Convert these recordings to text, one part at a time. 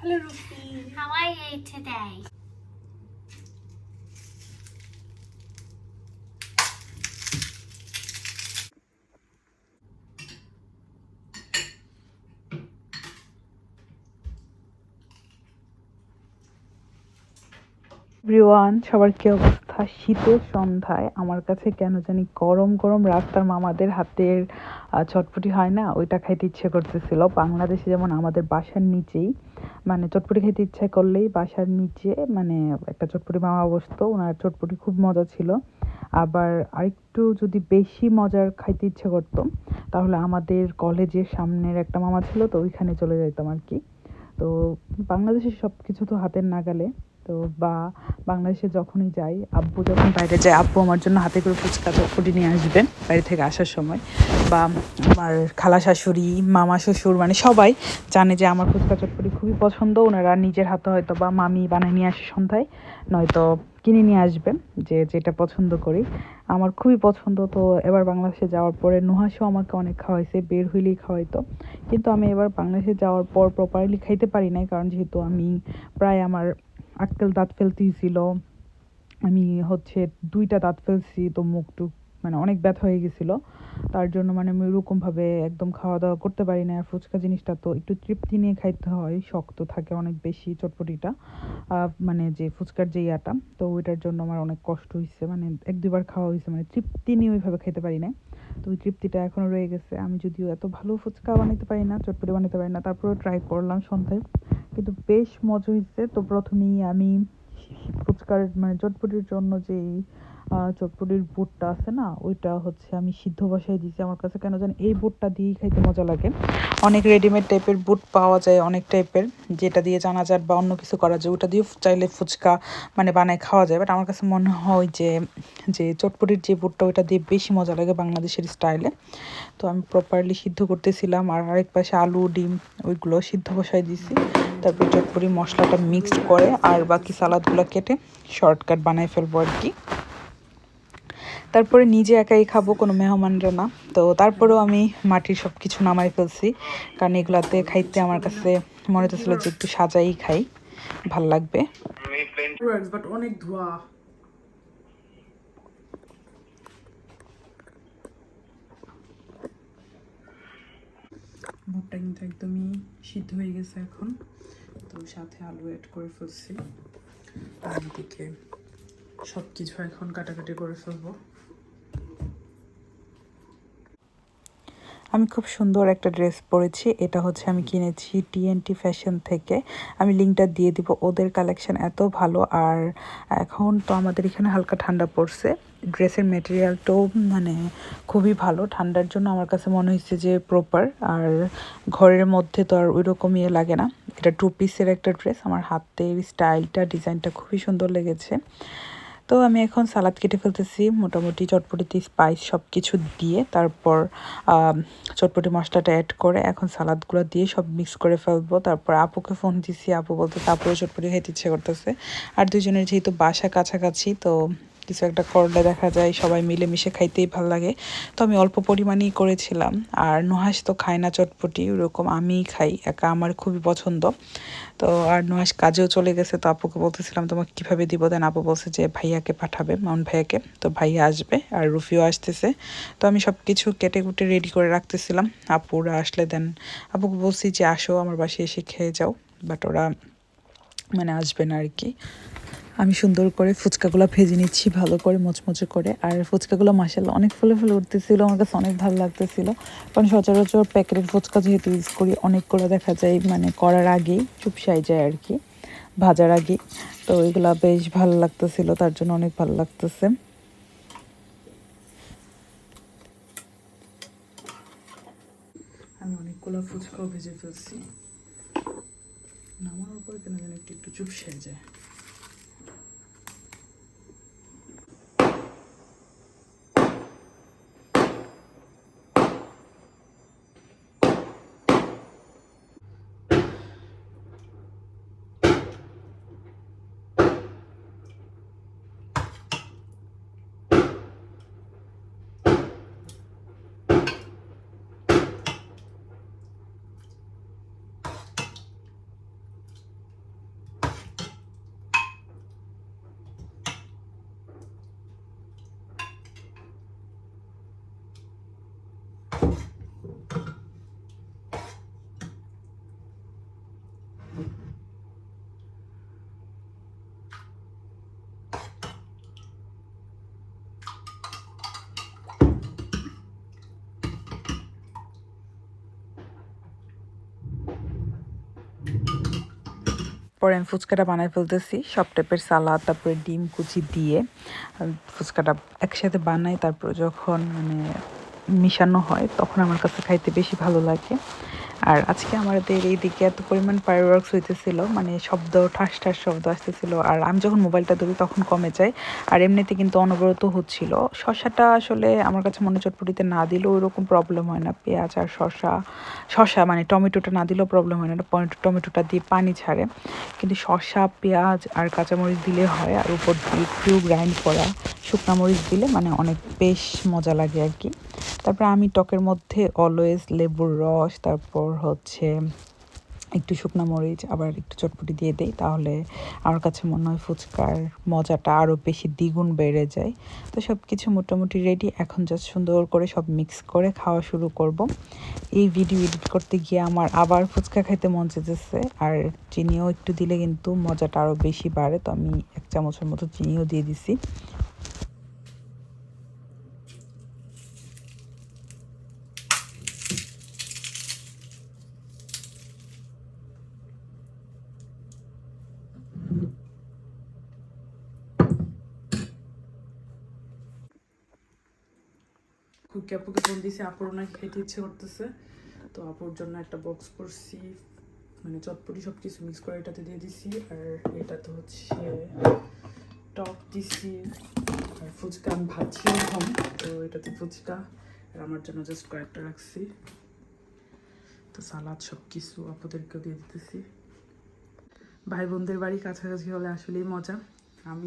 Hello, Rufi. How are you today? Everyone সবার কি অবস্থা শীতের সন্ধ্যায় আমার কাছে কেন জানি গরম গরম রাস্তার মামাদের হাতের চটপটি হয় না? ওইটা খাইতে ইচ্ছে করতেছিল। বাংলাদেশে যেমন আমাদের বাসার নিচেই মানে চটপটি খেতে ইচ্ছে করলেই বাসার নিচে মানে একটা চটপটি মামা বসতো ওনার চটপটি খুব মজা ছিল। আবার আরেকটু যদি বেশি মজার খাইতে ইচ্ছে করতো, তাহলে আমাদের কলেজের সামনের একটা মামা ছিল, তো ওইখানে চলে যেতাম আর কি। তো বাংলাদেশের সব কিছু তো হাতের নাগালে। তো বা বাংলাদেশে যখনই যাই, আব্বু যখন বাইরে যায়, আব্বু আমার জন্য হাতে করে ফুচকা চটপটি নিয়ে আসবেন বাইরে থেকে আসার সময়। বা আমার খালা শাশুড়ি, মামা শ্বশুর মানে সবাই জানে যে আমার ফুচকা চটপটি খুবই পছন্দ। ওনারা নিজের হাতে হয়তো বা মামি বানায় নিয়ে আসে সন্ধ্যায়, নয়তো কিনে নিয়ে আসবেন যে যেটা পছন্দ করি। আমার খুবই পছন্দ, তো এবার বাংলাদেশে যাওয়ার পরে নুহাসও আমাকে অনেক খাওয়াইছে, বের হইলেই খাওয়াইতো কিন্তু আমি এবার বাংলাদেশে যাওয়ার পর প্রপারলি খাইতে পারি নাই, কারণ যেহেতু আমি প্রায় আমার আক্কেল দাঁত ফেলতেই ছিল আমি হচ্ছে দুইটা দাঁত ফেলছি, তো মুখ টুক মানে অনেক ব্যথা হয়ে গেছিল। তার জন্য মানে আমি ওরকমভাবে একদম খাওয়া দাওয়া করতে পারি না। আর ফুচকা জিনিসটা তো একটু তৃপ্তি নিয়ে খাইতে হয়, শক্ত থাকে অনেক বেশি চটপটিটা। মানে যে ফুচকার যে ইয়াটা, তো ওইটার জন্য আমার অনেক কষ্ট হয়েছে মানে এক দুবার খাওয়া হয়েছে মানে তৃপ্তি নিয়ে ওইভাবে খেতে পারি না তো ওই তৃপ্তিটা এখনও রয়ে গেছে। আমি যদিও এত ভালো ফুচকা বানাতে পারি না চটপটি বানাতে পারি না তারপরেও ট্রাই করলাম সন্ধ্যায়। কিন্তু বেশ মজা হয়েছে তো প্রথমেই আমি ফুচকার মানে চটপটির জন্য আহ, চটপটির বুটটা আছে না, ওইটা হচ্ছে আমি সিদ্ধ বসাই দিয়েছি। আমার কাছে কেন জানি এই বুটটা দিয়েই খাইতে মজা লাগে। অনেক রেডিমেড টাইপের বুট পাওয়া যায় অনেক টাইপের যেটা দিয়ে চানাচাট বা অন্য কিছু করা যায়। ওটা দিয়ে চাইলে ফুচকা মানে বানায় খাওয়া যায়। বাট আমার কাছে মনে হয় যে যে চটপটির যে বুটটা, ওইটা দিয়ে বেশি মজা লাগে বাংলাদেশের স্টাইলে তো আমি প্রপারলি সিদ্ধ করতেছিলাম আর আরেক পাশে আলু, ডিম, ওইগুলো সিদ্ধ বসাই দিয়েছি। তারপর চটপটি মশলাটা মিক্সড করে আর বাকি সালাদগুলো কেটে শর্টকাট বানায় ফেলব আর কি। তারপরে নিজে একাই খাব, কোনো মেহমানরা না। তো তারপরেও আমি মাটির সব কিছু নামাই ফেলছি। কারণ এগুলাতে খাইতে আমার কাছে মনে হতেছিল যে একটু সাজাই খাই, ভালো লাগবে। ধোয়া। ভুট্টা কিন্তু একদমই সিদ্ধ হয়ে গেছে এখন। তো সাথে আলু অ্যাড করে ফেলছি। আর এদিকে সব কিছু এখন কাটাকাটি করে ফেলব। আমি খুব সুন্দর একটা ড্রেস পরেছি। এটা হচ্ছে আমি কিনেছি টিএনটি ফ্যাশন থেকে। আমি লিঙ্কটা দিয়ে দিব, ওদের কালেকশন এত ভালো। আর এখন তো আমাদের এখানে হালকা ঠান্ডা পড়ছে। ড্রেসের মেটেরিয়ালটাও মানে খুবই ভালো। ঠান্ডার জন্য আমার কাছে মনে হয়েছে যে প্রপার আর ঘরের মধ্যে তো আর ওই রকম ইয়ে লাগে না। এটা টু পিসের একটা ড্রেস আমার হাতের স্টাইলটা ডিজাইনটা খুবই সুন্দর লেগেছে। তো আমি এখন সালাদ কেটে ফেলতেছি, মোটামুটি চটপটিতে স্পাইস সব কিছু দিয়ে, তারপর চটপটি মশলাটা অ্যাড করে এখন সালাদগুলো দিয়ে সব মিক্স করে ফেলব। তারপর আপুকে ফোন দিছি, আপু বলতে আপুরও চটপটি খেতে ইচ্ছে করতেছে। আর দুজনের যেহেতু বাসা কাছাকাছি, তো কিছু একটা করলে দেখা যায় সবাই মিলেমিশে খাইতেই ভালো লাগে। তো আমি অল্প পরিমাণেই করেছিলাম। আর নুহাস তো খায় না চটপটি, ওরকম আমিই খাই, একা আমার খুবই পছন্দ। তো আর নুহাস কাজেও চলে গেছে, তো আপুকে বলতেছিলাম, তোমাকে কীভাবে দিব? দেন আপু বলছে যে, ভাইয়াকে পাঠাবে মাউন ভাইয়াকে। তো ভাইয়া আসবে আর রুফিও আসতেছে। তো আমি সব কিছু কেটে কুটে রেডি করে রাখতেছিলাম। আপুরা আসলে দেন আপুকে বলছি যে, আসো আমার বাসায় এসে খেয়ে যাও। বাট ওরা মানে আসবে না আর কি। আমি সুন্দর করে ফুচকাগুলো ভেজে নিচ্ছি, ভালো করে মচমচে করে। আর ফুচকাগুলো মাসাল্লাহ অনেক ফুলে ফুলে উঠতেছিল, আমার কাছে অনেক ভালো লাগতেছিল। কারণ সচরাচর প্যাকেটের ফুচকা যেহেতু ইউজ করি অনেকগুলো দেখা যায় মানে করার আগেই চুপসাই যায় আর কি, ভাজার আগে তো এগুলা বেশ ভালো লাগতেছিল, তার জন্য অনেক ভালো লাগতেছে। আমি অনেকগুলো ফুচকাও ভেজে ফেলছি। নামানোর পর কেন যেন একটু একটু চুপসে যায়। পরে আমি ফুচকাটা বানায় ফেলতেছি। সব টাইপের সালাদ তারপরে ডিম, কুচি দিয়ে ফুচকাটা একসাথে বানাই। তারপর যখন মানে মিশানো হয়, তখন আমার কাছে খাইতে বেশি ভালো লাগে। আর আজকে আমাদের এইদিকে এত পরিমাণ ফায়ারওয়ার্কস হইতেছিল মানে শব্দ, ঠাস ঠাস শব্দ আসতেছিল। আর আমি যখন মোবাইলটা ধরি তখন কমে যায়, আর এমনিতে কিন্তু অনবরত হচ্ছিল। শশাটা আসলে আমার কাছে মনে চটপটিতে না দিলেও ওইরকম প্রবলেম হয় না। পেঁয়াজ আর শশা শশা মানে টমেটোটা না দিলেও প্রবলেম হয় না, টমেটো- টমেটোটা দিয়ে পানি ছাড়ে। কিন্তু শসা পেঁয়াজ আর কাঁচামরিচ দিলে হয়, আর উপর দিয়ে একটু গ্রাইন্ড করা শুকনা মরিচ দিলে মানে অনেক বেশ মজা লাগে আর কি। তারপর আমি টকের মধ্যে অলওয়েজ লেবুর রস, তারপর হচ্ছে একটু শুকনা মরিচ, আবার একটু চটপটি দিয়ে দেই, তাহলে আমার কাছে মনে হয় ফুচকার মজাটা আরও বেশি দ্বিগুণ বেড়ে যায়। তো সব কিছু মোটামুটি রেডি এখন জাস্ট সুন্দর করে সব মিক্স করে খাওয়া শুরু করব। এই ভিডিও এডিট করতে গিয়ে আমার আবার ফুচকা খাইতে মন চেয়েছে আর চিনিও একটু দিলে কিন্তু মজাটা আরও বেশি বাড়ে, তো আমি এক চামচের মতো চিনিও দিয়ে দিছি। খুকি আপুকে ফোন দিয়েছি, আপুর নাকি খেতে ইচ্ছে করতেছে। তো আপুর জন্য একটা বক্স করছি মানে চটপটি সব কিছু মিক্স করে এটাতে দিয়ে দিছি। আর এটাতে হচ্ছে টক দিছি, আর ফুচকা আমি ভাবছি এখন। তো এটাতে ফুচকা, আর আমার জন্য জাস্ট কয়েকটা রাখছি। তো সালাদ সব কিছু আপুদেরকেও দিয়ে দিতেছি। ভাই বোনদের বাড়ি কাছাকাছি হলে আসলেই মজা।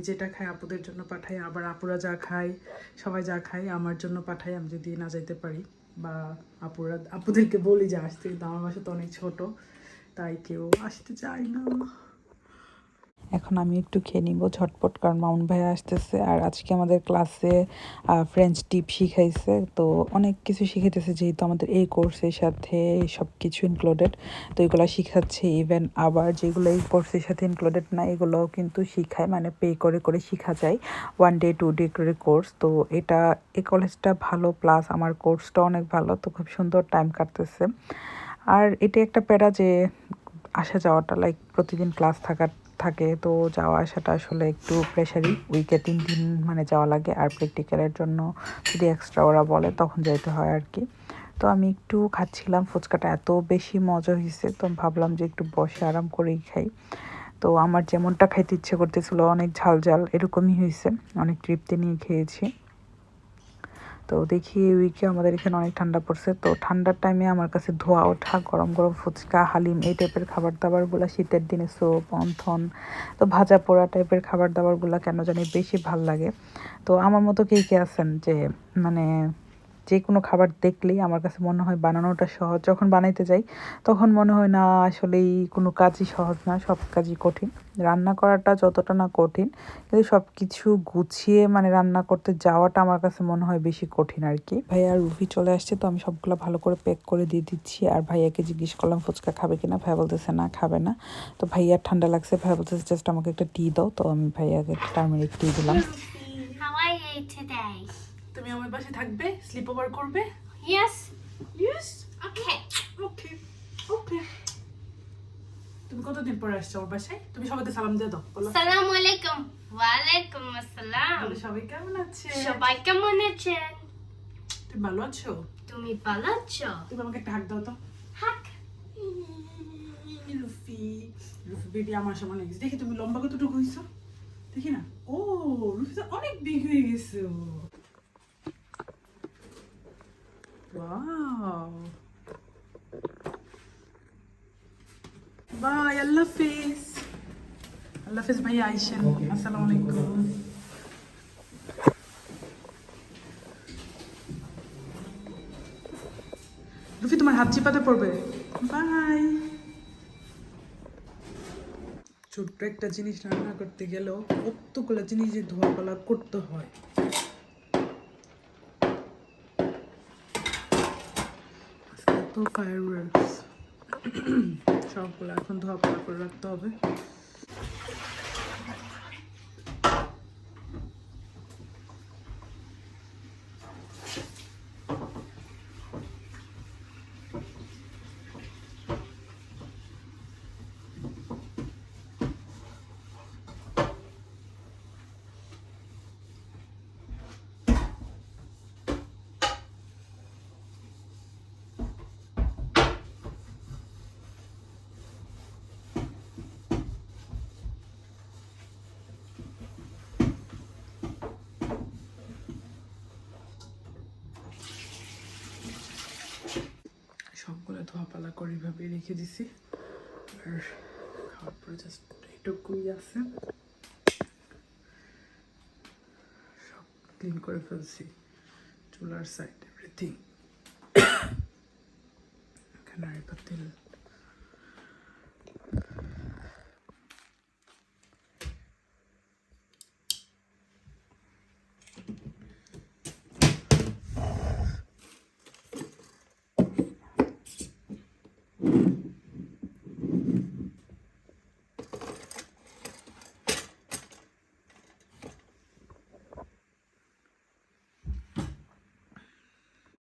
যেটা খাই আপুদের জন্য পাঠাই, আবার আপুরা যা খায়, সবাই যা খায়, আমার জন্য পাঠাই, আমি যদি না যাইতে পারি। বা আপুরা, আপুদেরকে বলি যে আসতে কিন্তু আমার বাসা তো অনেক ছোট, তাই কেউ আসতে চায় না। এখন আমি একটু খেয়ে নিব ঝটপট, কারণ মামুন ভাই আসতেছে আর আজকে আমাদের ক্লাসে ফ্রেঞ্চ টিপ শিখাইছে। তো অনেক কিছু শিখাইতেছে, যেহেতু আমাদের এই কোর্সের সাথে সব কিছু ইনক্লুডেড তো এগুলো শিখাচ্ছে ইভেন আবার যেগুলো এই কোর্সের সাথে ইনক্লুডেড না, এগুলোও কিন্তু শিখায় মানে পে করে করে শেখা যায়। ওয়ান ডে টু ডে করে কোর্স তো এটা, এই কলেজটা ভালো প্লাস আমার কোর্সটা অনেক ভালো, তো খুব সুন্দর টাইম কাটতেছে। আর এটা একটা প্যারা যে আসা যাওয়াটা লাইক প্রতিদিন ক্লাস থাকার থাকে, তো যাওয়া আসাটা আসলে একটু প্রেশারি উইকে তিন দিন মানে যাওয়া লাগে, আর প্র্যাকটিক্যালের জন্য যদি এক্সট্রা ওরা বলে, তখন যাইতে হয় আর কি তো আমি একটু খাচ্ছিলাম, ফুচকাটা এত বেশি মজা হয়েছে তো ভাবলাম যে একটু বসে আরাম করেই খাই। তো আমার যেমনটা খাইতে ইচ্ছে করতেছিল, অনেক ঝাল ঝাল এরকমই হয়েছে অনেক তৃপ্তি নিয়ে খেয়েছি। তো দেখি এই উইকে আমাদের এখানে অনেক ঠান্ডা পড়ছে। তো ঠান্ডার টাইমে আমার কাছে ধোয়া, ওঠা, গরম গরম ফুচকা, হালিম এই টাইপের খাবার দাবারগুলো শীতের দিনে সোপ অন্থন, তো ভাজা পোড়া টাইপের খাবার দাবারগুলো কেন জানি বেশি ভালো লাগে। তো আমার মতো কে কে আছেন যে মানে যে কোনো খাবার দেখলেই আমার কাছে মনে হয় বানানোটা সহজ। যখন বানাইতে যাই তখন মনে হয় না আসলেই কোনো কাজই সহজ না সব কাজই কঠিন। রান্না করাটা যতটা না কঠিন কিন্তু সব কিছু গুছিয়ে মানে রান্না করতে যাওয়াটা আমার কাছে মনে হয় বেশি কঠিন আর কি ভাইয়া রুফি চলে আসছে তো আমি সবগুলো ভালো করে প্যাক করে দিয়ে দিচ্ছি। আর ভাইয়াকে জিজ্ঞেস করলাম ফুচকা খাবে কিনা? ভাইয়া বলতেছে না খাবে না। তো ভাইয়ার ঠান্ডা লাগছে। ভাইয়া বলতেছে জাস্ট আমাকে একটা টি দাও। তো আমি ভাইয়াকে টার্মেরিক টি দিলাম। How are you today? তুমি আমার পাশে থাকবে স্লিপ ওভার করবে? Yes. Yes Okay. Okay okay তুমি কতদিন পরে আসছো আমার বাসায়? তুমি সবাইকে সালাম দিয়ে দাও বলো। alaikum. Wa alaikum assalam. বলো, সবাই কেমন আছে? সবাই কেমন আছেন? তুমি ভালো আছো? তুমি ভালো আছো? তুমি আমাকে একটা হাক দাও তো। হাক রুফি রুফি বেবি আমার সমান হয়ে দেখি তুমি লম্বা কতটুকু হয়েছো দেখি না। ও রুফি তো অনেক বিগ হয়ে গেছে ওয়াও বাই আল্লাহ হাফিজ আল্লাহ হাফিজ ভাই আইসেন আসসালামু আলাইকুম রুফি তোমার হাত চিপাতে পড়বে। বাই ছোট্ট একটা জিনিস রান্না করতে গেলেও কতগুলো জিনিস ধোয়া পালা করতে হয়। তো ফায়ারওয়ার্কস সবগুলো এখন ধোয়া করে রাখতে হবে। সবগুলো ধোয়া পালা করে এইভাবে রেখে দিছি। আর খাওয়ার পরে জাস্ট এটুকুই আছে। সব ক্লিন করে ফেলছি। চুলার সাইড এভরিথিং এখানে আর পাতিল